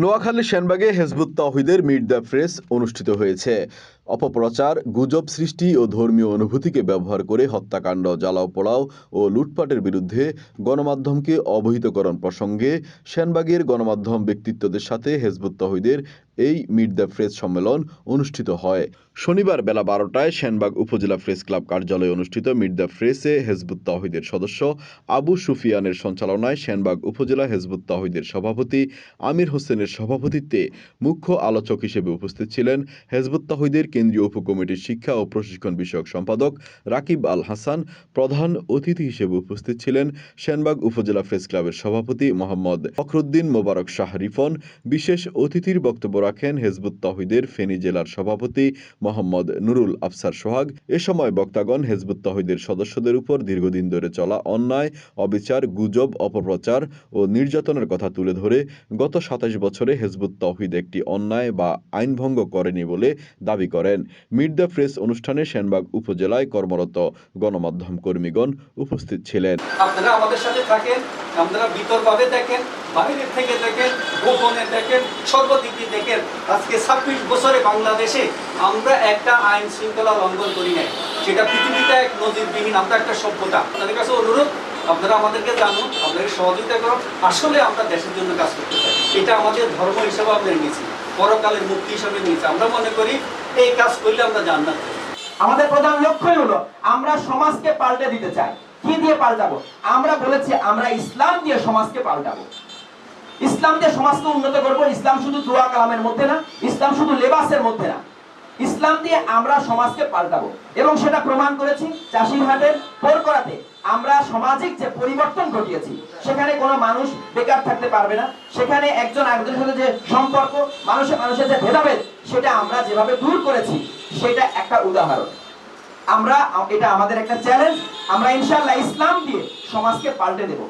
নোয়াখালী সেনবাগে হেজবুত তাহিদের meet the press অনুষ্ঠিত হয়েছে। অপপ্রচার, গুজব সৃষ্টি ও ধর্মীয় অনুভূতিকে ব্যবহার করে হত্যাকাণ্ড, জ্বালাও পোড়াও ও লুটপাটের বিরুদ্ধে গণমাধ্যমকে অবহিতকরণ প্রসঙ্গে সেনবাগের গণমাধ্যম ব্যক্তিত্বদের সাথে হেজবুত তাহিদের এই মিট দ্য প্রেস সম্মেলন অনুষ্ঠিত হয়। শনিবার বেলা বারোটায় সেনবাগ উপজেলা প্রেস ক্লাব কার্যালয়ে অনুষ্ঠিত মিট দ্য প্রেসে হেজবুত তাহিদের সদস্য আবু সুফিয়ানের সঞ্চালনায় সেনবাগ উপজেলা হেজবুত তাহিদের সভাপতি আমির হোসেনের সভাপতিত্বে মুখ্য আলোচক হিসেবে উপস্থিত ছিলেন হেজবুত তাহিদের কেন্দ্রীয় উপকমিটির শিক্ষা ও প্রশিক্ষণ বিষয়ক সম্পাদক রাকিব আল হাসান, প্রধান অতিথি হিসেবে উপস্থিত ছিলেন সেনবাগ উপজেলা প্রেস ক্লাবের সভাপতি মোহাম্মদ ফখরুদ্দিন মোবারক শাহ রিফন। বিশেষ অতিথির বক্তব্য রাখেন হেজবুত তাহিদের ফেনী জেলার সভাপতি মোহাম্মদ নুরুল আফসার সোহাগ। এ সময় বক্তাগণ হেজবুত তাহিদের সদস্যদের উপর দীর্ঘদিন ধরে চলা অন্যায়, অবিচার, গুজব, অপপ্রচার ও নির্যাতনের কথা তুলে ধরে গত সাতাশ বছরে হেজবুত তাহিদ একটি অন্যায় বা আইনভঙ্গ করেনি বলে দাবি করেন। মিট দ্য প্রেস অনুষ্ঠানে সেনবাগ উপজেলায় কর্মরত গণমাধ্যম কর্মীগণ উপস্থিত ছিলেন। আপনারা আমাদের সাথে থাকেন, আপনারা বিতর্কভাবে দেখেন বাইরের থেকে দেখেন, গোপনে দেখেন, সর্বদিক দেখেন আজকে ছাব্বিশ বছরে বাংলাদেশে আমরা একটা আইন শৃঙ্খলা লঙ্ঘন করি নাই। সেটা পৃথিবীতে এক নজিরবিহীন, আমরা একটা সভ্যতা। আপনাদের কাছে অনুরোধ, আপনারা আমাদেরকে জানুন, আপনাদের সহযোগিতা করুন। আসলে আমরা দেশের জন্য কাজ করতে চাই। এটা আমাদের ধর্ম হিসেবে আমরা নিয়েছি পরকালের মুক্তি হিসেবে নিয়েছি আমরা মনে করি, এই কাজ করলে আমরা জান্নাত। আমাদের প্রধান লক্ষ্যই হলো, আমরা সমাজকে পাল্টে দিতে চাই। কি দিয়ে পাল্টাবো? আমরা বলেছি, আমরা ইসলাম দিয়ে সমাজকে পাল্টাবো। ইসলাম দিয়ে সমাজকে উন্নত করব, ইসলাম শুধু দোয়া কালামের মধ্যে না, ইসলাম শুধু লেবাসের মধ্যে না। ইসলাম দিয়ে আমরা সমাজকে পাল্টাবো এবং সেটা প্রমাণ করেছি চাষিরহাটের পোরকরাতে আমরা সামাজিক যে পরিবর্তন ঘটিয়েছি, সেখানে কোনো মানুষ বেকার থাকতে পারবে না, সেখানে একজন আরেকজনের সাথে যে সম্পর্ক মানুষের মানুষের যে ভেদাভেদ, সেটা আমরা যেভাবে দূর করেছি, সেটা একটা উদাহরণ। আমরা, এটা আমাদের একটা চ্যালেঞ্জ আমরা ইনশাল্লাহ ইসলাম দিয়ে সমাজকে পাল্টে দেব।